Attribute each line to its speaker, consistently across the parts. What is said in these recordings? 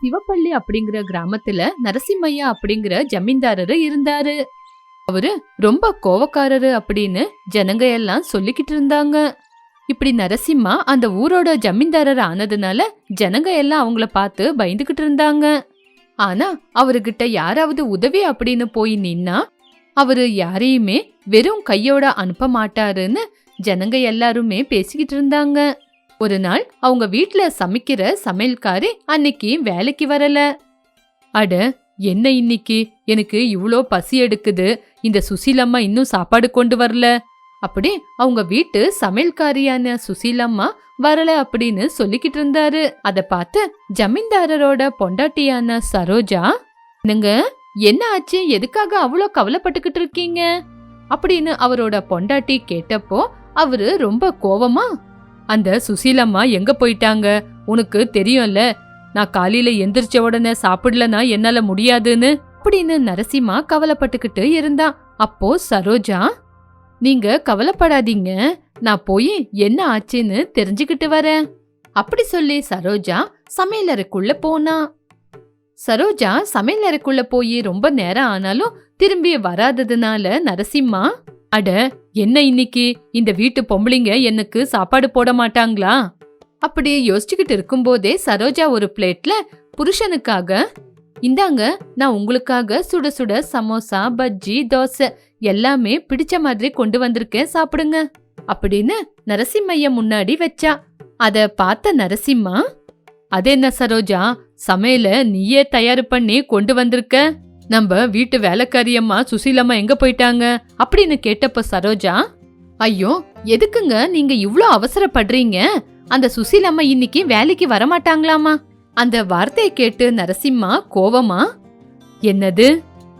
Speaker 1: சிவப்பள்ளி அப்படிங்கிற கிராமத்துல நரசிம்மையா அப்படிங்கிற ஜமீன்தாரரு இருந்தாரு. அவரு ரொம்ப கோவக்காரரு அப்படின்னு ஜனங்க எல்லாம் சொல்லிக்கிட்டு இருந்தாங்க. இப்படி நரசிம்மா அந்த ஊரோட ஜமீன்தாரர் ஆனதுனால ஜனங்க எல்லாம் அவங்கள பார்த்து பயந்துகிட்டு இருந்தாங்க. ஆனா அவர்கிட்ட யாராவது உதவி அப்படின்னு போய் நின்னா அவரு யாரையுமே வெறும் கையோட அனுப்ப மாட்டாருன்னு ஜனங்க எல்லாருமே பேசிக்கிட்டு இருந்தாங்க. ஒரு நாள் அவங்க வீட்ல சமைக்கிற சமையல்காரி அன்னைக்கு வேலைக்கு வரல. அட என்ன இன்னைக்கு? எனக்கு இவ்ளோ பசி எடுக்குது. இந்த சுசீலம்மா இன்னும் சாப்பாடு கொண்டு வரல. அப்படி அவங்க வீட்டு சமையல்காரியான சுசீலம்மா வரல அப்படின்னு சொல்லிக்கிட்டு இருந்தாரு. அத பார்த்து ஜமீன்தாரரோட பொண்டாட்டியான சரோஜா நீங்க என்ன ஆச்சு? எதுக்காக அவ்வளோ கவலைப்பட்டுக்கிட்டு இருக்கீங்க? அப்படின்னு அவரோட பொண்டாட்டி கேட்டப்போ அவரு ரொம்ப கோவமா அந்த சுசீலம்மா எங்க போயிட்டாங்க? உனக்கு தெரியும்ல நான் காலையில எந்திரிச்ச உடனே சாப்பிடலனா என்னால முடியாதுன்னு? அப்படின்னு நரசிம்மா கவலைப்பட்டுக்கிட்டு இருந்தான் அப்போ சரோஜா நீங்க கவலைப்படாதீங்க நான் போய் என்ன ஆச்சுன்னு தெரிஞ்சுக்கிட்டு வரேன். அப்படி சொல்லி சரோஜா சமையலறைக்குள்ள போனா. சரோஜா சமையலறைக்குள்ள போய் ரொம்ப நேரம் ஆனாலும் திரும்பி வராததுனால நரசிம்மா அட என்ன இன்னைக்கு? இந்த வீட்டு பொம்பளைங்க எனக்கு சாப்பாடு போட மாட்டாங்களா? அப்படி யோசிச்சுக்கிட்டு இருக்கும்போதே சரோஜா ஒரு பிளேட்ல புருஷனுக்காக இந்தாங்க நான் உங்களுக்காக சுட சுட சமோசா பஜ்ஜி தோசை எல்லாமே பிடிச்ச மாதிரி கொண்டு வந்திருக்கேன் சாப்பிடுங்க அப்படின்னு நரசிம்மைய முன்னாடி வச்சா. அத பார்த்த நரசிம்மா அதென்ன என்ன சரோஜா சமையல நீயே தயார் பண்ணி கொண்டு வந்திருக்க? நம்ம வீட்டு வேலைக்காரியம்மா சுசீலம்மா எங்க போயிட்டாங்க? அப்படின்னு கேட்டப்ப சரோஜா ஐயோ எதுக்குங்க நீங்க இவ்ளோ அவசரப்படுறீங்க? அந்த சுசீலம்மா இன்னைக்கு வேலைக்கு வரமாட்டாங்களாமா? அந்த வார்த்தையை கேட்டு நரசிம்மா கோவமா? என்னது?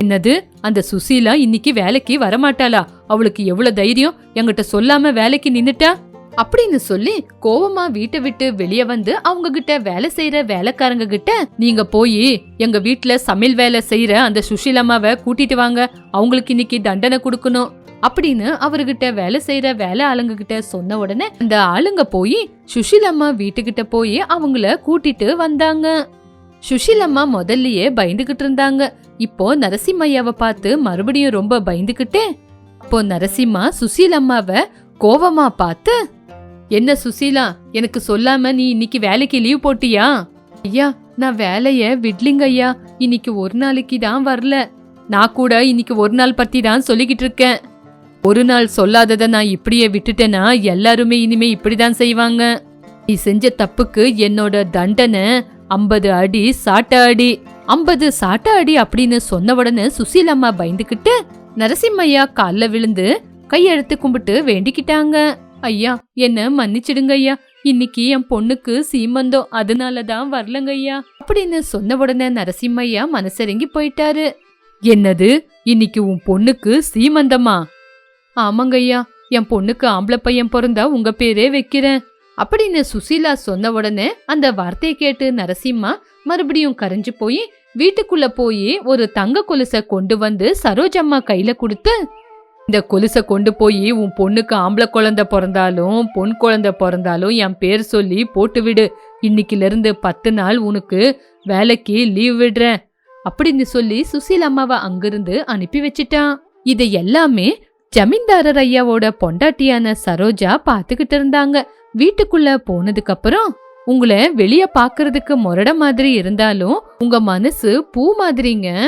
Speaker 1: என்னது? அந்த சுசீலா இன்னைக்கு வேலைக்கு வரமாட்டாளா? அவளுக்கு எவ்வளவு தைரியம்? எங்கிட்ட சொல்லாம வேலைக்கு நின்னுட்டா? அப்படின்னு சொல்லி கோவமா வீட்டை விட்டு வெளியே வந்து அவங்க கிட்ட வேலை செய்யற வேலைக்காரங்க கிட்ட நீங்க போய் எங்க வீட்டுல சமையல் வேலை செய்யற அந்த சுஷீலம்மாவை கூட்டிட்டு வாங்க. அவங்களுக்கு இன்னைக்கு தண்டனை கொடுக்கணும். அப்படின்னு அவர்கிட்ட வேலை செய்யற வேலை ஆளுங்க கிட்ட சொன்ன உடனே அந்த ஆளுங்க போய் சுஷீலம்மா வீட்டுக்கிட்ட போய் அவங்கள கூட்டிட்டு வந்தாங்க. சுஷீலம்மா முதல்லயே பயந்துகிட்டு இருந்தாங்க. இப்போ நரசிம்மையாவை பார்த்து மறுபடியும் ரொம்ப பயந்துகிட்டே அப்போ நரசிம்மா சுசீலம்மாவை கோவமா பார்த்து என்ன சுசீலா எனக்கு சொல்லாம நீ இன்னைக்கு வேலைக்கு லீவ் போட்டியா? ஐயா நான் வேலைய விட்லிங்க ஐயா. இன்னைக்கு ஒரு நாளைக்கு தான் வரல. நான் கூட இன்னைக்கு ஒரு நாள் பத்தி தான் சொல்லிக்கிட்டு இருக்கேன். ஒரு நாள் சொல்லாதத நான் இப்படியே விட்டுட்டேனா எல்லாருமே இனிமே இப்படிதான் செய்வாங்க. நீ செஞ்ச தப்புக்கு என்னோட தண்டனை ஐம்பது அடி சாட்ட அடி. ஐம்பது சாட்ட அடி அப்படின்னு சொன்ன உடனே சுசீலம்மா பயந்துகிட்டு நரசிம்மையா கால்ல விழுந்து கையெடுத்து கும்பிட்டு வேண்டிக்கிட்டாங்க. ஐயா என்ன மன்னிச்சிடுங்க ஐயா. இன்னைக்கு என் பொண்ணுக்கு சீமந்தம் அதனாலதான் வரலங்க ஐயா. அப்படின்னு சொன்ன உடனே நரசிம்மையா மனசரங்கி போயிட்டாரு. என்னது? இன்னைக்கு உன் பொண்ணுக்கு சீமந்தமா? ஆமாங்க ஐயா என் பொண்ணுக்கு ஆம்பளை பையன் பிறந்தா உங்க பேரே வைக்கிறேன். அப்படின்னு சுசீலா சொன்ன உடனே அந்த வார்த்தையை கேட்டு நரசிம்மா மறுபடியும் கரைஞ்சு போய் வீட்டுக்குள்ள போய் ஒரு தங்க கொலுசை கொண்டு வந்து சரோஜம்மா கையில கொடுத்து இந்த கொலுசை கொண்டு போய் உன் பொண்ணுக்கு ஆம்பளை குழந்தை பிறந்தாலும் பொன் குழந்தை பிறந்தாலும் என் பேர் சொல்லி போட்டுவிடு இன்னைக்கிலிருந்து இன்னைக்குல இருந்து பத்து நாள் உனக்கு வேலைக்கு லீவ் விடுறேன். அப்படின்னு சொல்லி சுசீல் அம்மாவை அங்கிருந்து அனுப்பி வச்சிட்டான். இது எல்லாமே ஜமீன்தாரர் ஐயாவோட பொண்டாட்டியான சரோஜா பாத்துக்கிட்டு இருந்தாங்க. வீட்டுக்குள்ள போனதுக்கு அப்புறம் உங்களை வெளியே பாக்குறதுக்கு முரட மாதிரி இருந்தாலும் உங்க மனசு பூ மாதிரிங்க.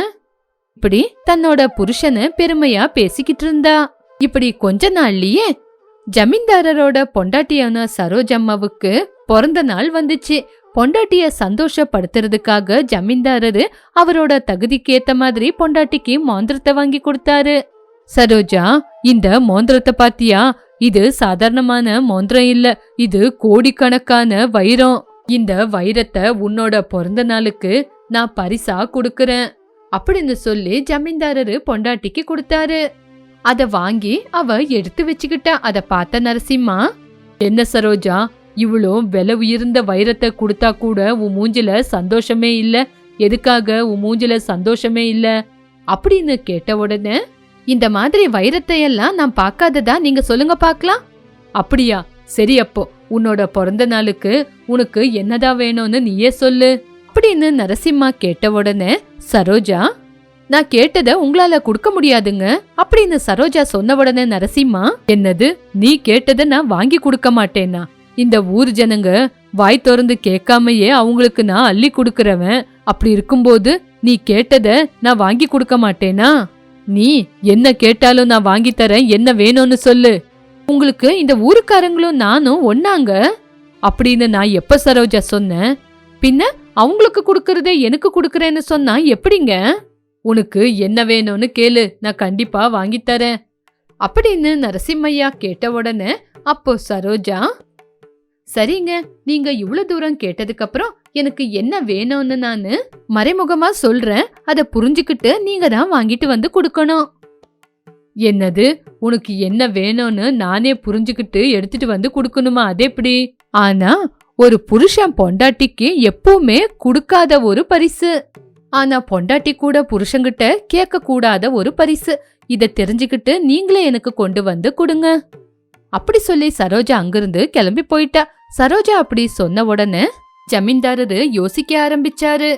Speaker 1: இப்படி தன்னோட புருஷன பெருமையா பேசிக்கிட்டு இருந்தா. இப்படி கொஞ்ச நாள்லயே ஜமீன்தாரரோட பொண்டாட்டியான சரோஜம்மாவுக்கு பிறந்த நாள் வந்துச்சு. பொண்டாட்டிய சந்தோஷப்படுத்துறதுக்காக ஜமீன்தாரரு அவரோட தகுதிக்கேத்த மாதிரி பொண்டாட்டிக்கு மோந்திரத்தை வாங்கி கொடுத்தாரு. சரோஜா இந்த மோந்திரத்தை பாத்தியா? இது சாதாரணமான மோந்திரம் இல்ல. இது கோடிக்கணக்கான வைரம். இந்த வைரத்தை உன்னோட பிறந்த நாளுக்கு நான் பரிசா கொடுக்கறேன். அப்படின்னு சொல்லி ஜமீன்தாரரு பொண்டாட்டிக்கு கொடுத்தாரு. அத வாங்கி அவ எடுத்து வச்சுக்கிட்டா. அத பார்த்த நரசிம்மா என்ன சரோஜா இவ்வளோ விலை உயர்ந்த வைரத்தை கொடுத்தா கூட உன் மூஞ்சில சந்தோஷமே இல்ல. எதுக்காக உன் மூஞ்சில சந்தோஷமே இல்ல? அப்படின்னு கேட்ட உடனே இந்த மாதிரி வைரத்தை எல்லாம் நான் பார்க்காததா? நீங்க சொல்லுங்க பார்க்கலாம். அப்படியா சரி அப்போ. உன்னோட பிறந்த நாளுக்கு உனக்கு என்னதான் வேணும்னு நீயே சொல்லு. அப்படின்னு நரசிம்மா கேட்ட உடனே சரோஜா நான் கேட்டத உங்களால கொடுக்க முடியாதுங்க அப்படின்னு சரோஜா சொன்ன உடனே நரசிம்மா என்னது நீ கேட்டத நான் வாங்கி கொடுக்க மாட்டேனா இந்த ஊர் ஜனங்க வாய் திறந்து கேட்காமையே அவங்களுக்கு நான் அள்ளி கொடுக்கறவன். அப்படி இருக்கும்போது நீ கேட்டத நான் வாங்கி கொடுக்க மாட்டேனா? நீ என்ன கேட்டாலும் நான் வாங்கி தரேன் என்ன வேணும்னு சொல்லு. உங்களுக்கு இந்த ஊருக்காரங்களும் நானும் ஒன்னாங்க அப்படின்னு நான் எப்ப சரோஜா சொன்னேன்? பின்ன அவங்களுக்கு கொடுக்கறதே எனக்கு கொடுக்கறேன்னு சொன்னா எப்படிங்க? உனக்கு என்ன வேணும்னு கேளு நான் கண்டிப்பா வாங்கித்தரேன் அப்படின்னு நரசிம்மையா கேட்ட உடனே அப்போ சரோஜா சரிங்க நீங்க இவ்வளவு தூரம் கேட்டதுக்கு அப்புறம் எனக்கு என்ன வேணும்னு நான் மறைமுகமா சொல்றேன். அதை புரிஞ்சுக்கிட்டு நீங்க தான் வாங்கிட்டு வந்து கொடுக்கணும். என்னது? உனக்கு என்ன வேணும்னு நானே புரிஞ்சுக்கிட்டு எடுத்துட்டு வந்து கொடுக்கணுமா? அது எப்படி? ஆனா ஒரு புருஷன் பொண்டாட்டிக்கு எப்பவுமே கொடுக்காத ஒரு பரிசு. ஆனா பொண்டாட்டி கூட புருஷங்கிட்ட கேட்க கூடாத ஒரு பரிசு. இத தெரிஞ்சுக்கிட்டு நீங்களே எனக்கு கொண்டு வந்து கொடுங்க. அப்படி சொல்லி சரோஜா அங்கிருந்து கிளம்பி போயிட்டா. சரோஜா அப்படி சொன்ன உடனே ஜமீன்தாரரு யோசிக்க ஆரம்பிச்சாரு.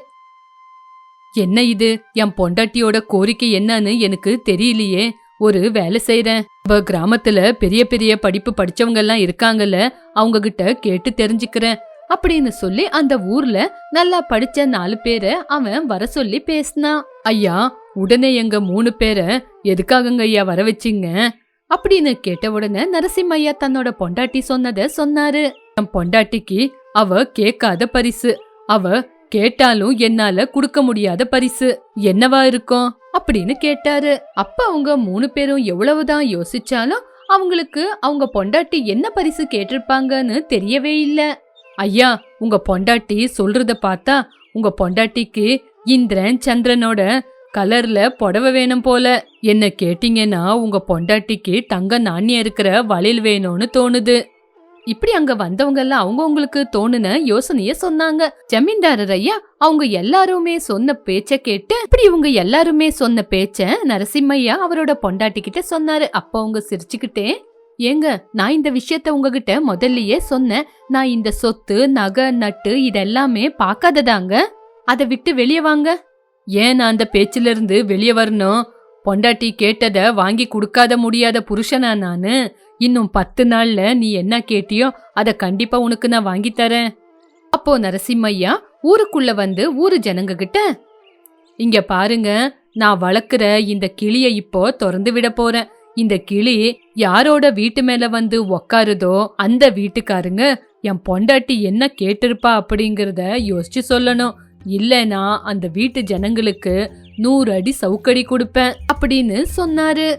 Speaker 1: என்ன இது? என் பொண்டாட்டியோட கோரிக்கை என்னன்னு எனக்கு தெரியலையே. ஒரு வேலை செய்யறேன் இப்ப கிராமத்துல பெரிய பெரிய படிப்பு படிச்சவங்க எல்லாம் இருக்காங்கல்ல அவங்க கிட்ட கேட்டு தெரிஞ்சுக்கிறேன் அப்படின்னு சொல்லி அந்த ஊர்ல நல்லா படிச்ச நாலு பேரை அவன் வர சொல்லி பேசினான் ஐயா உடனே எங்க மூணு பேரை எதுக்காகங்க ஐயா வர வச்சீங்க? அப்படின்னு கேட்ட உடனே நரசிம்மையா தன்னோட பொண்டாட்டி சொன்னத சொன்னாரு. என் பொண்டாட்டிக்கு அவ கேட்காத பரிசு. அவ கேட்டாலும் என்னால கொடுக்க முடியாத பரிசு. என்னவா இருக்கும்? அப்படின்னு கேட்டாரு. அப்ப அவங்க மூணு பேரும் எவ்வளவுதான் யோசிச்சாலும் அவங்களுக்கு அவங்க பொண்டாட்டி என்ன பரிசு கேட்டிருப்பாங்கன்னு தெரியவே இல்ல. ஐயா உங்க பொண்டாட்டி சொல்றத பார்த்தா உங்க பொண்டாட்டிக்கு இந்திரன் சந்திரனோட கலர்ல புடவை வேணும் போல. என்ன கேட்டீங்கன்னா உங்க பொண்டாட்டிக்கு தங்க நாணயம் இருக்கிற வளையல் வேணும்னு தோணுது. இப்படி அங்க வந்தவங்க எல்லாம் அவங்கவங்களுக்கு தோணுன யோசனைய சொன்னாங்க. ஜமீன்தாரர் ஐயா அவங்க எல்லாருமே சொன்ன பேச்ச கேட்டு இப்படி இவங்க எல்லாருமே சொன்ன பேச்ச நரசிம்மையா அவரோட பொண்டாட்டி கிட்ட சொன்னாரு. அப்ப அவங்க சிரிச்சுக்கிட்டே ஏங்க நான் இந்த விஷயத்த உங்ககிட்ட முதல்லயே சொன்னேன். நான் இந்த சொத்து நகை நட்டு இதெல்லாமே பார்க்காததாங்க அதை விட்டு வெளியே வாங்க. ஏன் நான் அந்த பேச்சிலிருந்து வெளியே வரணும்? பொண்டாட்டி கேட்டத வாங்கி கொடுக்காத முடியாத புருஷனா நானு? இன்னும் பத்து நாள்ல நீ என்ன கேட்டியோ அத கண்டிப்பா உனக்கு நான் வாங்கி தரேன். அப்போ நரசிம்மையா ஊருக்குள்ள வந்து ஊரு ஜனங்க கிட்ட இங்க பாருங்க நான் வளர்க்குற இந்த கிளிய இப்போ திறந்து விட போறேன். இந்த கிளி யாரோட வீட்டு மேல வந்து உக்காருதோ அந்த வீட்டுக்காருங்க என் பொண்டாட்டி என்ன கேட்டிருப்பா அப்படிங்கிறத யோசிச்சு சொல்லணும். இல்லைன்னா அந்த வீட்டு ஜனங்களுக்கு நூறு அடி சவுக்கடி கொடுப்பேன் அப்படின்னு சொன்னாரு.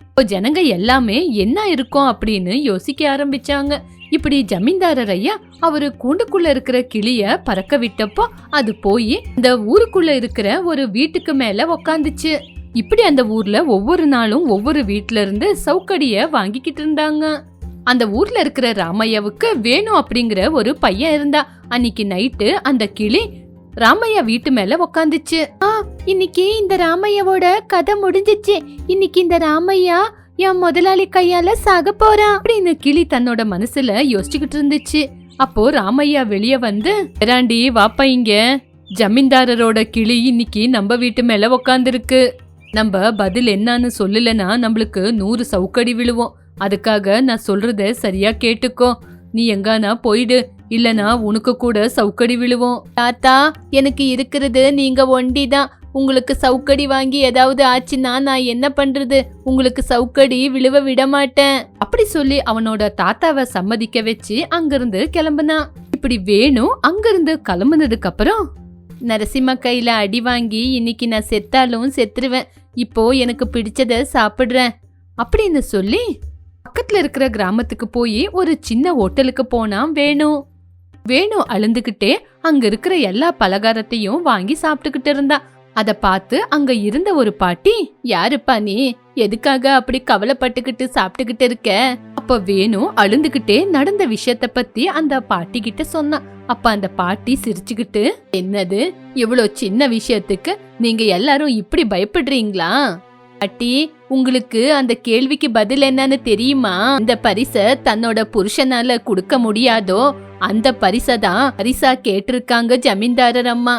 Speaker 1: இப்போ ஜனங்க எல்லாமே என்ன இருக்கும்? அப்படின்னு யோசிக்க ஆரம்பிச்சாங்க. இப்படி ஜமீன்தாரர் ஐயா அவரு கூண்டுக்குள்ள இருக்கிற கிளிய பறக்க விட்டப்போ அது போய் இந்த ஊருக்குள்ள இருக்கிற ஒரு வீட்டுக்கு மேல உக்காந்துச்சு. இப்படி அந்த ஊர்ல ஒவ்வொரு நாளும் ஒவ்வொரு வீட்டுல இருந்து சவுக்கடிய வாங்கிக்கிட்டு இருந்தாங்க. அந்த ஊர்ல இருக்கிற ராமையாவுக்கு வேணும் அப்படிங்கிற ஒரு பையன் இருந்தா அன்னைக்கு நைட்டு அந்த கிளி ராமையா வீட்டு மேல உக்காந்துச்சு. ஆ இன்னைக்கு இந்த ராமையாவோட கதை முடிஞ்சிச்சு. இன்னைக்கு இந்த ராமையா என் முதலாளி கையால சாக போறான் அப்படின்னு கிளி தன்னோட மனசுல யோசிச்சுக்கிட்டு இருந்துச்சு. அப்போ ராமையா வெளிய வந்து ராண்டி வாப்பா இங்க. ஜமீன்தாரரோட கிளி இன்னைக்கு நம்ம வீட்டு மேல உக்காந்துருக்கு. நம்ம பதில் என்னன்னு சொல்லலைன்னா நம்மளுக்கு நூறு சவுக்கடி விழுவோம். அதுக்காக நான் சொல்றத சரியா கேட்டுக்கோ. நீ எங்கானா போயிடு இல்லனா உனக்கு கூட சவுக்கடி விழுவோம். தாத்தா எனக்கு இருக்கிறது நீங்க ஒண்டி தான் உங்களுக்கு சவுக்கடி வாங்கி ஏதாவது ஆச்சுன்னா நான் என்ன பண்றது? உங்களுக்கு சவுக்கடி விழுவ விட மாட்டேன் அப்படி சொல்லி அவனோட தாத்தாவை சம்மதிக்க வச்சு அங்கிருந்து கிளம்புனான் இப்படி வேணும் அங்கிருந்து கிளம்புனதுக்கு அப்புறம். நரசிம்ம கையில அடி வாங்கி இன்னைக்கு நான் செத்தாலும் செத்துருவேன். இப்போ எனக்கு பிடிச்சத சாப்பிடுறேன். அப்படின்னு சொல்லி பக்கத்துல இருக்கிற கிராமத்துக்கு போய் ஒரு சின்ன ஹோட்டலுக்கு போனான் வேணும். வேணு அழுந்துகிட்டே அங்க இருக்கிற எல்லா பலகாரத்தையும் வாங்கி சாப்பிட்டுக்கிட்டு இருந்தா. அத பார்த்து அங்க இருந்த ஒரு பாட்டி யாருப்பா நீ? எதுக்காக அப்படி கவலைப்பட்டுக்கிட்டு சாப்பிட்டுக்கிட்டு இருக்க? அப்ப வேணு அழுந்துகிட்டே நடந்த விஷயத்த பத்தி அந்த பாட்டி கிட்ட சொன்னான் அப்ப அந்த பாட்டி சிரிச்சுக்கிட்டு என்னது? இவ்வளோ சின்ன விஷயத்துக்கு நீங்க எல்லாரும் இப்படி பயப்படுறீங்களா? பாட்டி உங்களுக்கு அந்த கேள்விக்கு பதில் என்னன்னு தெரியுமா? இந்த பரிச தன்னோட புருஷனால கொடுக்க முடியாதோ அந்த பரிசை தான் பரிசா கேட்டிருக்காங்க ஜமீன்தாரர் அம்மா.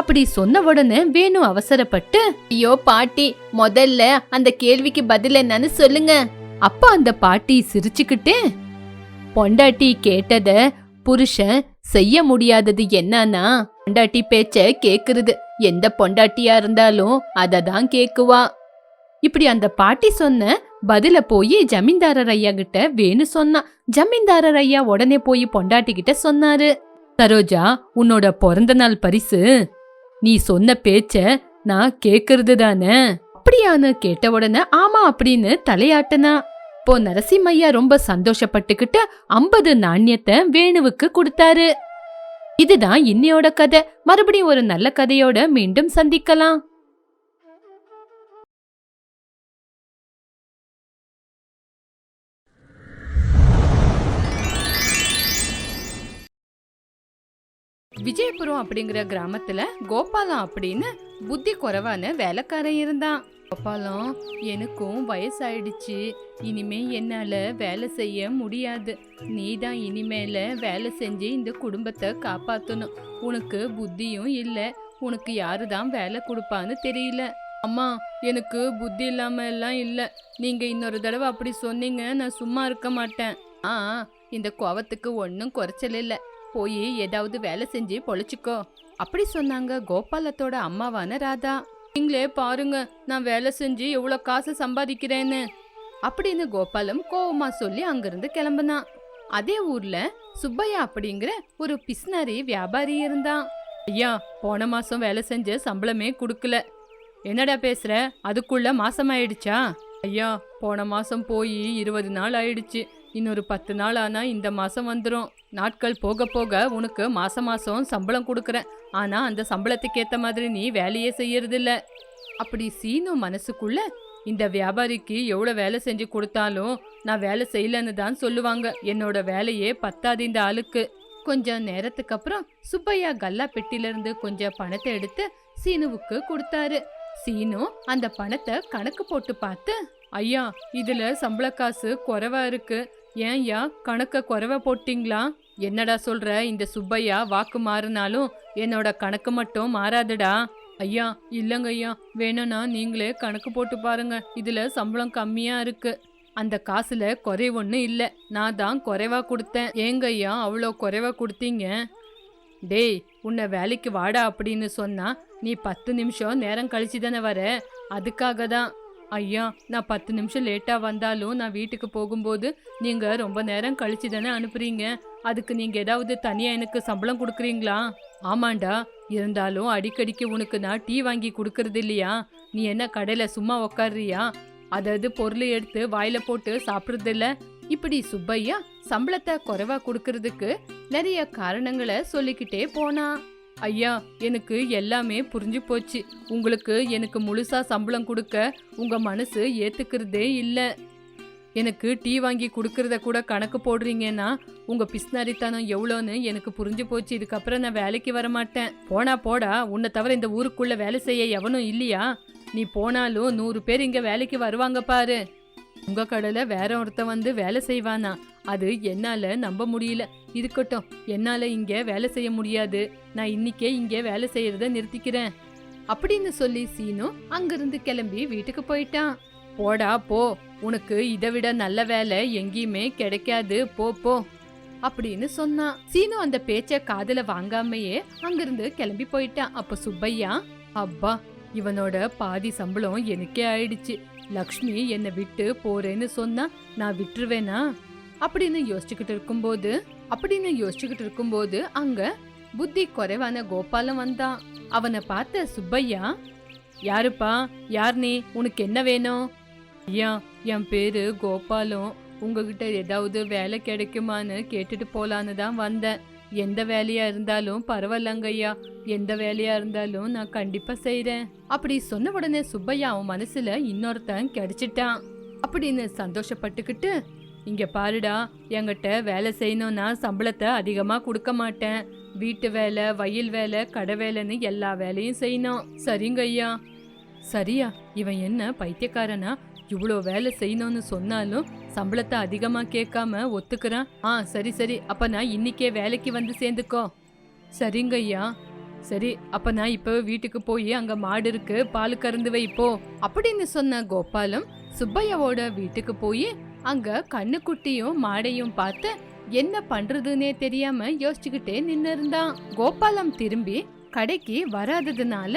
Speaker 1: அப்படி சொன்ன உடனே வேணு அவசரப்பட்டு ஐயோ பாட்டி முதல்ல அந்த கேள்விக்கு பதில் என்னன்னு சொல்லுங்க. அப்ப அந்த பாட்டி சிரிச்சுக்கிட்டு பொண்டாட்டி கேட்டத புருஷன் செய்ய முடியாதது என்னன்னா பொண்டாட்டி பேச்ச கேக்குறது. எந்த பொண்டாட்டியா இருந்தாலும் அத தான் கேக்குவா. இப்படி அந்த பாட்டி சொன்ன பதில போய் ஜமீன்தாரர் ஐயா கிட்ட வேணு சொன்னா. ஜமீன்தாரர் ஐயா உடனே போய் பொண்டாட்டி கிட்ட சொன்னாரு. சரோஜா உன்னோட பிறந்த நாள் பரிசு நீ சொன்ன பேச்ச நான் கேக்குறது தானே? அப்படியான்னு கேட்ட உடனே ஆமா அப்படின்னு தலையாட்டனா. இப்போ நரசிம்மையா ரொம்ப சந்தோஷப்பட்டுக்கிட்டு ஐம்பது நாணயத்தை வேணுவுக்கு கொடுத்தாரு. இதுதான் இன்னையோட கதை. மறுபடியும் ஒரு நல்ல கதையோட மீண்டும் சந்திக்கலாம். விஜயபுரம் அப்படிங்கிற கிராமத்துல கோபாலம் அப்படின்னு புத்தி குறைவான வேலைக்காரன் இருந்தான். கோபாலம் எனக்கும் வயசாயிடுச்சு. இனிமே என்னால வேலை செய்ய முடியாது. நீ தான் இனிமேல வேலை செஞ்சு இந்த குடும்பத்தை காப்பாத்தணும். உனக்கு புத்தியும் இல்லை. உனக்கு யாரு தான் வேலை கொடுப்பான்னு தெரியல. அம்மா எனக்கு புத்தி இல்லாம எல்லாம் இல்லை. நீங்க இன்னொரு தடவை அப்படி சொன்னீங்க நான் சும்மா இருக்க மாட்டேன். ஆ இந்த கோவத்துக்கு ஒன்றும் குறைச்சல் இல்லை. போய் ஏதாவது வேலை செஞ்சு பொழைச்சிக்கோ. அப்படி சொன்னாங்க கோபாலத்தோட அம்மாவான ராதா. நீங்களே பாருங்க நான் வேலை செஞ்சு எவ்வளோ காசு சம்பாதிக்கிறேன்னு. அப்படின்னு கோபாலம் கோவமா சொல்லி அங்கிருந்து கிளம்புனான் அதே ஊர்ல சுப்பையா அப்படிங்கிற ஒரு பிஸ்னரி வியாபாரி இருந்தான். ஐயா போன மாசம் வேலை செஞ்ச சம்பளமே கொடுக்கல. என்னடா பேசுற? அதுக்குள்ள மாசமாயிடுச்சா? ஐயா போன மாசம் போய் இருபது நாள் ஆயிடுச்சு. இன்னொரு பத்து நாள் ஆனால் இந்த மாதம் வந்துடும் நாட்கள் போக போக உனக்கு மாதம் மாதம் சம்பளம் கொடுக்குறேன். ஆனால் அந்த சம்பளத்துக்கு ஏற்ற மாதிரி நீ வேலையே செய்யறதில்ல. அப்படி சீனு மனசுக்குள்ள இந்த வியாபாரிக்கு எவ்வளோ வேலை செஞ்சு கொடுத்தாலும் நான் வேலை செய்யலன்னு தான் சொல்லுவாங்க. என்னோட வேலையே பத்தாது இந்த ஆளுக்கு. கொஞ்சம் நேரத்துக்கு அப்புறம் சுப்பையா கல்லா பெட்டிலிருந்து கொஞ்சம் பணத்தை எடுத்து சீனுவுக்கு கொடுத்தாரு. சீனு அந்த பணத்தை கணக்கு போட்டு பார்த்து ஐயா இதுல சம்பள காசு குறைவா இருக்கு. ஏன்யா கணக்க குறைவா போட்டீங்களா? என்னடா சொல்ற இந்த சுப்பையா வாக்கு மாறினாலும் என்னோட கணக்கு மட்டும் மாறாதுடா. ஐயா இல்லைங்க ஐயா வேணும்னா நீங்களே கணக்கு போட்டு பாருங்க. இதுல சம்பளம் கம்மியா இருக்கு. அந்த காசுல குறை ஒன்றும் இல்லை. நான் தான் குறைவா கொடுத்தேன். ஏங்க ஐயா அவ்வளோ குறைவா கொடுத்தீங்க? டேய் உன்னை வேலைக்கு வாடா அப்படின்னு சொன்னா நீ பத்து நிமிஷம் நேரம் கழிச்சு தானே வர? அதுக்காக தான். ஐயா நான் பத்து நிமிஷம் லேட்டாக வந்தாலும் நான் வீட்டுக்கு போகும்போது நீங்கள் ரொம்ப நேரம் கழிச்சு தானே அனுப்புறீங்க? அதுக்கு நீங்கள் ஏதாவது தனியாக எனக்கு சம்பளம் கொடுக்குறீங்களா? ஆமாண்டா இருந்தாலும் அடிக்கடிக்கு உனக்கு நான் டீ வாங்கி கொடுக்கறது இல்லையா? நீ என்ன கடையில் சும்மா உக்காடுறியா அதாவது பொருளை எடுத்து வாயில போட்டு சாப்பிட்றது இல்ல? இப்படி சுப்பையா சம்பளத்தை குறைவா கொடுக்கறதுக்கு நிறைய காரணங்களை சொல்லிக்கிட்டே போனா. ஐயா எனக்கு எல்லாமே புரிஞ்சு போச்சு. உங்களுக்கு எனக்கு முழுசா சம்பளம் கொடுக்க உங்க மனசு ஏத்துக்கிறதே இல்லை. எனக்கு டீ வாங்கி கொடுக்கறத கூட கணக்கு போடுறீங்கன்னா உங்க பிஸ்னாரித்தனம் எவ்வளோன்னு எனக்கு புரிஞ்சு போச்சு. இதுக்கப்புறம் நான் வேலைக்கு வர மாட்டேன். போனா போடா உன்னை தவிர இந்த ஊருக்குள்ள வேலை செய்ய எவனும் இல்லையா? நீ போனாலும் நூறு பேர் இங்க வேலைக்கு வருவாங்க பாரு. உங்க கடையில வேற ஒருத்தன் வந்து வேலை செய்வானா? அது என்னால நம்ப முடியல. இருக்கட்டும் என்னால இங்க வேலை செய்ய முடியாது. நான் இன்னிக்கே இங்க வேலை செய்யறத நிறுத்திக்கிறேன். அப்படின்னு சொல்லி சீனு அங்கிருந்து கிளம்பி வீட்டுக்கு போயிட்டான். போடா போ. உனக்கு இதை விட நல்ல வேலை எங்கேயுமே கிடைக்காது. போ போ. அப்படின்னு சொன்னான். சீனு அந்த பேச்ச காதல வாங்காமையே அங்கிருந்து கிளம்பி போயிட்டான். அப்ப சுப்பையா அப்பா இவனோட பாதி சம்பளம் எனக்கே ஆயிடுச்சு. லக்ஷ்மி என்னை விட்டு போறேன்னு சொன்னா நான் விட்டுருவேனா? அப்படின்னு யோசிச்சுக்கிட்டு இருக்கும்போது அப்படின்னு யோசிச்சுக்கிட்டு இருக்கும்போது அங்க புத்தி குறைவான கோபாலம் வந்தான் அவனை பார்த்த சுப்பையா யாருப்பா? யார் நீ? உனக்கு என்ன வேணும்? ஐயா என் பேரு கோபாலம். உங்ககிட்ட ஏதாவது வேலை கிடைக்குமான்னு கேட்டுட்டு போலான்னு தான் வந்தேன். எந்த வேலையா இருந்தாலும் பரவாயில்லங்கய்யா. எந்த வேலையா இருந்தாலும் நான் கண்டிப்பா செய்யறேன் அப்படி சொன்ன உடனே சுப்பையா அவன் மனசுல இன்னொருத்தன் கிடைச்சிட்டான். அப்படின்னு சந்தோஷப்பட்டுக்கிட்டு இங்க பாருடா என்கிட்ட வேலை செய்யணும்னா சம்பளத்தை அதிகமா கொடுக்க மாட்டேன். வீட்டு வேலை வயல் வேலை கடை வேலைன்னு எல்லா வேலையும் செய்யணும். சரிங்க ஐயா சரியா இவன் என்ன பைத்தியக்காரனா? இவ்வளோ வேலை செய்யணும்னு சொன்னாலும் சம்பளத்தை அதிகமா கேட்காம ஒத்துக்கிறான். ஆ சரி சரி. அப்ப நான் இன்னைக்கே வேலைக்கு வந்து சேர்ந்துக்கோ. சரிங்க ஐயா. சரி அப்ப நான் இப்போ வீட்டுக்கு போய் அங்க மாடு இருக்கு பால் கறந்து வைப்போ அப்படின்னு சொன்ன கோபாலம் சுப்பையாவோட வீட்டுக்கு போய் அங்க கண்ணுக்குட்டியும் மாடையும் பார்த்து என்ன பண்றதுன்னே தெரியாம யோசிச்சுக்கிட்டே நின்னு இருந்தான். கோபாலம் திரும்பி கடைக்கு வராததுனால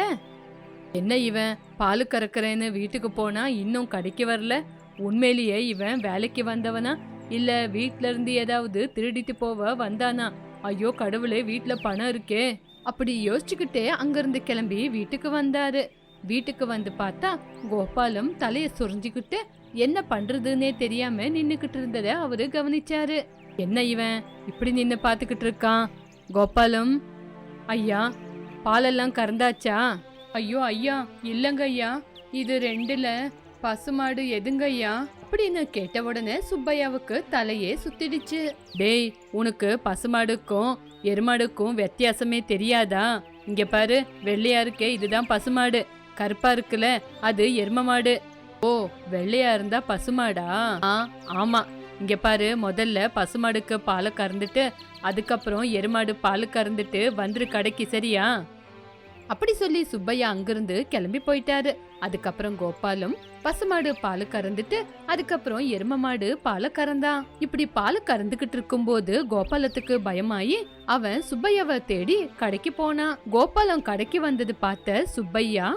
Speaker 1: என்ன இவன்? பால் கறக்குறேன்னு வீட்டுக்கு போனா இன்னும் கடைக்கு வரல. உண்மையிலேயே இவன் வேலைக்கு வந்தவனா? இல்ல வீட்ல இருந்து ஏதாவது திருடிட்டு போவ வந்தானா? ஐயோ கடவுளே வீட்ல பணம் இருக்கே. அப்படி யோசிச்சுக்கிட்டே அங்கிருந்து கிளம்பி வீட்டுக்கு வந்தாரு. வீட்டுக்கு வந்து பார்த்தா கோபாலம் தலைய சுரிஞ்சுக்கிட்டு என்ன பண்றதுன்னே தெரியாம நின்னுக்கிட்டு இருந்தத அவரு கவனிச்சாரு. என்ன இவன்? இப்படி நின்னு பாத்துக்கிட்டு இருக்கான். கோபாலம் ஐயா பாலெல்லாம் கறந்தாச்சா? ஐயோ ஐயா இல்லங்க ஐயா. இது ரெண்டுல பசுமாடு எதுங்கய்யா? அப்படின்னு கேட்ட உடனே சுப்பையாவுக்கு தலையே சுத்திடுச்சு. டேய் உனக்கு பசுமாடுக்கும் எருமாடுக்கும் வித்தியாசமே தெரியாதா? இங்க பாரு வெள்ளையா இருக்கே இதுதான் பசுமாடு. கருப்பா இருக்குல்ல அது எரும மாடு. ஓ வெள்ளையா இருந்தா பசுமாடா? ஆ ஆமா. இங்க பாரு முதல்ல பசுமாடுக்கு பாலை கறந்துட்டு அதுக்கப்புறம் எருமாடு பால் கறந்துட்டு வந்துரு கடைக்கு சரியா? அப்படி சொல்லி சுப்பையா அங்கிருந்து கிளம்பி போயிட்டாரு. அதுக்கப்புறம் கோபாலும் பசுமாடு பால் கறந்துட்டு அதுக்கப்புறம் எரும மாடு பாலை கறந்தான். இப்படி பால் கறந்துகிட்டு இருக்கும்போது கோபாலத்துக்கு பயமாயி அவன் சுப்பையாவை தேடி கடைக்கு போனான். கோபாலம் கடைக்கு வந்தது பார்த்த சுப்பையா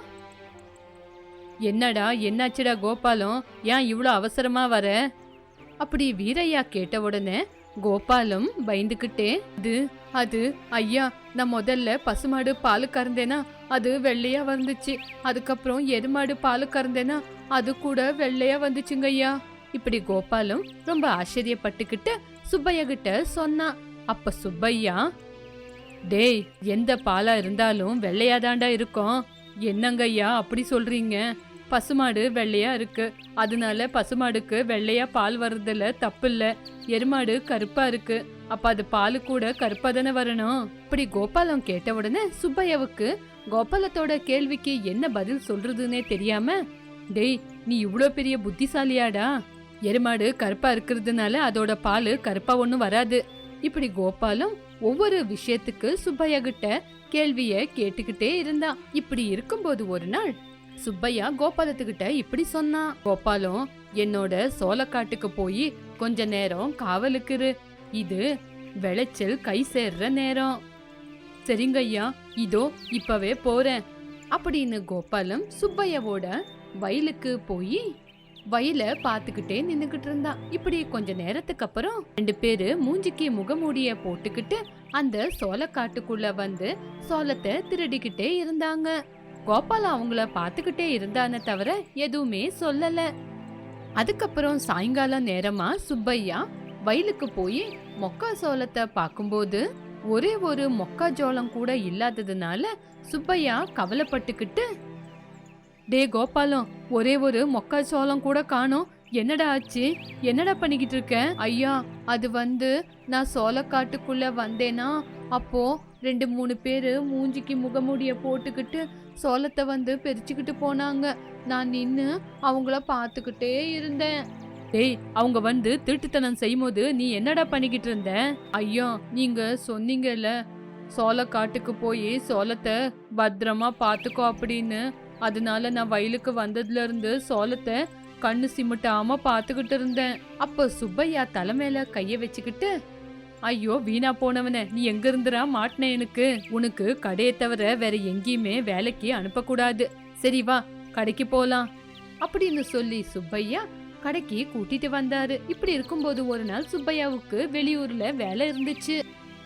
Speaker 1: என்னடா என்னாச்சுடா கோபாலம்? ஏன் இவ்வளோ அவசரமா வர? அப்படி வீரையா கேட்ட உடனே கோபாலம் பயந்துகிட்டே அது அது ஐயா நான் முதல்ல பசுமாடு பால் கறந்தேனா அது வெள்ளையா வந்துச்சு. அதுக்கப்புறம் எருமாடு பால் கறந்தேனா அது கூட வெள்ளையா வந்துச்சுங்க ஐயா. இப்படி கோபாலம் ரொம்ப ஆச்சரியப்பட்டுக்கிட்டு சுப்பையா கிட்ட சொன்னான் அப்ப சுப்பையா டேய் எந்த பாலா இருந்தாலும் வெள்ளையாதாண்டா இருக்கும். என்னங்கய்யா அப்படி சொல்றீங்க? பசுமாடு வெள்ளையா இருக்கு. அதனால பசுமாடுக்கு வெள்ளையா பால் வர்றதுல தப்பு இல்ல எருமாடு கருப்பா இருக்கு. அப்ப அது பாலு கூட கருப்பா தானே வரணும்? இப்படி கோபாலம் கேட்ட உடனே சுப்பையாவுக்கு கோபாலத்தோட கேள்விக்கு என்ன பதில் சொல்றதுன்னே தெரியாம டேய் நீ இவ்ளோ பெரிய புத்திசாலியாடா. எருமாடு கருப்பா இருக்கிறதுனால அதோட பால் கருப்பா ஒண்ணும் வராது. இப்படி கோபாலம் ஒவ்வொரு விஷயத்துக்கு சுப்பையா கிட்ட கேள்விய கேட்டுக்கிட்டே இருந்தான். இப்படி இருக்கும்போது ஒரு நாள் சுப்பையா கோபாலத்துக்கிட்ட இப்படி சொன்னான் கோபாலம் என்னோட சோளக்காட்டுக்கு போய் கொஞ்ச நேரம் காவலுக்குரு. இது விளைச்சல் கை சேர்ற நேரம். சரிங்க ஐயா இதோ இப்பவே போறேன். அப்படின்னு கோபாலம் சுப்பையாவோட வயலுக்கு போய் வயல பாத்துக்கிட்டே நின்னுக்கிட்டு இருந்தான் இப்படி கொஞ்ச நேரத்துக்கு அப்புறம் ரெண்டு பேரு மூஞ்சிக்கு முகமூடிய போட்டுக்கிட்டு அந்த சோளக்காட்டுக்குள்ள வந்து சோளத்தை திருடிக்கிட்டே இருந்தாங்க. கோபாலம் அவங்கள பார்த்துக்கிட்டே இருந்தானே தவிர எதுவுமே சொல்லல. அதுக்கப்புறம் சாயங்காலம் நேரமா சுப்பையா வயலுக்கு போய் மொக்கா சோளத்தை பார்க்கும்போது ஒரே ஒரு மொக்கா ஜோளம் கூட இல்லாததுனால சுப்பையா கவலைப்பட்டுக்கிட்டு டே கோபாலம் ஒரே ஒரு மொக்கா சோளம் கூட காணோம். என்னடா ஆச்சு? என்னடா பண்ணிக்கிட்டு இருக்க? ஐயா அது வந்து நான் சோளக்காட்டுக்குள்ள வந்தேனா? அப்போ ரெண்டு மூணு பேர் மூஞ்சிக்கு முகமூடிய போட்டுக்கிட்டு சோளத்தை வந்து பிரிச்சுக்கிட்டு போனாங்க. நான் நின்னு அவங்கள பார்த்துக்கிட்டே இருந்தேன். டேய் அவங்க வந்து திருட்டுத்தனம் செய்யும்போது நீ என்னடா பண்ணிக்கிட்டு இருந்த? ஐயா நீங்க சொன்னீங்கல்ல. சோளக்காட்டுக்கு போய் சோளத்தை பத்திரமா பார்த்துக்கோ அப்படின்னு. அதனால நான் வயலுக்கு வந்ததுல இருந்து சோளத்தை கண்ணு சிமிட்டாம பார்த்துக்கிட்டு இருந்தேன். அப்போ சுப்பையா தலைமையில கைய வச்சுக்கிட்டு ஐயோ வீணா போனவனே நீ எங்க இருந்துரா மாட்டின எனக்கு? உனக்கு கடையை தவிர வேற எங்கேயுமே வேலைக்கு அனுப்பக்கூடாது. சரி வா கடைக்கு போலாம். அப்படின்னு சொல்லி சுப்பையா கடைக்கு கூட்டிட்டு வந்தாரு. இப்படி இருக்கும்போது ஒரு நாள் சுப்பையாவுக்கு வெளியூர்ல வேலை இருந்துச்சு.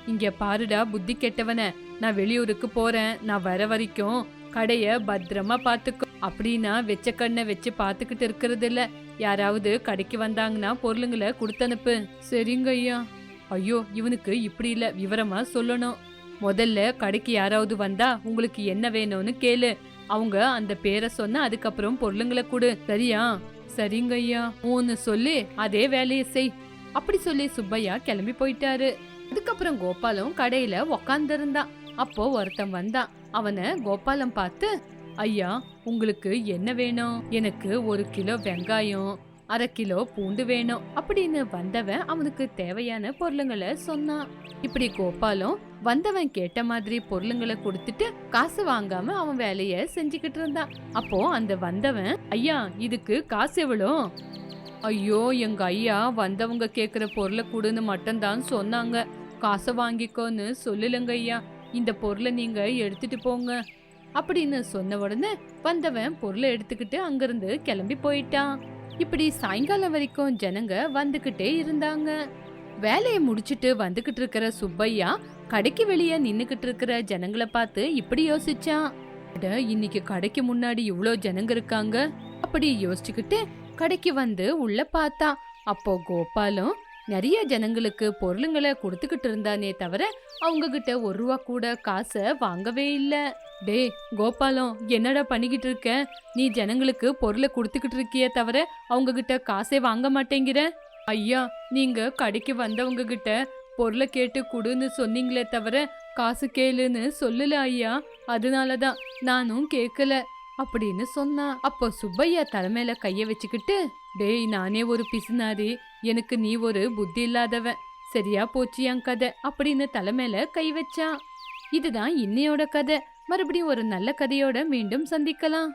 Speaker 1: இங்க பாருடா புத்தி கெட்டவன நான் வெளியூருக்கு போறேன். நான் வர வரைக்கும் கடைய பத்திரமா பாத்துக்கோ. அப்படின்னா வெச்ச கண்ணை வச்சு பாத்துக்கிட்டு இருக்கிறது இல்ல யாராவது கடைக்கு வந்தாங்கன்னா பொருளுங்களை கொடுத்தனுப்பு. சரிங்க ஐயா ஐயோ இவனுக்கு இப்படி இல்ல விவரமா சொல்லணும். முதல்ல கடைக்கு யாராவது வந்தா உங்களுக்கு என்ன வேணும்னு கேளு. அவங்க அந்த பேரை சொன்னா அதுக்கப்புறம் பொருளுங்களை கொடு. சரியா? சரிங்க ஐயா. ஊன்னு சொல்லி அதே வேலையை செய். அப்படி சொல்லி சுப்பையா கிளம்பி போயிட்டாரு. அதுக்கப்புறம் கோபாலம் கடையில உக்காந்துருந்தான் அப்போ ஒருத்தன் வந்தான் அவனை கோபாலம் பார்த்து ஐயா உங்களுக்கு என்ன வேணும்? எனக்கு ஒரு கிலோ வெங்காயம் அரை கிலோ பூண்டு வேணும். அப்படின்னு வந்தவன் அவனுக்கு தேவையான பொருளுங்களை சொன்னான். இப்படி கோபாலும் வந்தவன் கேட்ட மாதிரி பொருளுங்களை கொடுத்துட்டு காசு வாங்காம அவன் வேலைய செஞ்சுக்கிட்டு இருந்தான். அப்போ அந்த வந்தவன் ஐயா இதுக்கு காசு எவ்வளோ? ஐயோ எங்க ஐயா வந்தவங்க கேக்குற பொருளை கொடுன்னு மட்டும்தான் சொன்னாங்க. காசை வாங்கிக்கோன்னு சொல்லலங்க ஐயா. இந்த பொருளை நீங்க எடுத்துட்டு போங்க. அப்படின்னு சொன்ன உடனே வந்தவன் பொருளை எடுத்துக்கிட்டு அங்கிருந்து கிளம்பி போயிட்டான். இப்படி சாயங்காலம் வரைக்கும் ஜனங்க வந்துகிட்டே இருந்தாங்க. வேலையை முடிச்சிட்டு வந்துகிட்டு இருக்கிற சுப்பையா கடைக்கு வெளியே நின்னுகிட்டு இருக்கிற ஜனங்களை பார்த்து இப்படி யோசிச்சான். இன்னைக்கு கடைக்கு முன்னாடி இவ்வளோ ஜனங்க இருக்காங்க? அப்படி யோசிச்சுக்கிட்டு கடைக்கு வந்து உள்ள பார்த்தான். அப்போ கோபாலும் நிறைய ஜனங்களுக்கு பொருளுங்களை கொடுத்துக்கிட்டு இருந்தானே தவிர அவங்க கிட்ட ஒரு ரூபா கூட காசை வாங்கவே இல்ல. டேய் கோபாலம் என்னடா பண்ணிக்கிட்டு இருக்க? நீ ஜனங்களுக்கு பொருளை கொடுத்துக்கிட்டு இருக்கியே தவிர அவங்க கிட்ட காசே வாங்க மாட்டேங்கிற? ஐயா நீங்க கடைக்கு வந்தவங்க கிட்ட பொருளை கேட்டு கொடுன்னு சொன்னீங்களே தவிர காசு கேளுன்னு சொல்லல ஐயா. அதனால தான் நானும் கேட்கல அப்படின்னு சொன்னா அப்போ சுப்பையா தலைமையில கைய வச்சுக்கிட்டு டேய் நானே ஒரு பிசுனாரி எனக்கு நீ ஒரு புத்தி இல்லாதவன். சரியா போச்சு என் கதை அப்படின்னு தலைமையில கை வச்சான் இதுதான் இன்னையோட கதை. மறுபடியும் ஒரு நல்ல கதையோட மீண்டும் சந்திக்கலாம்.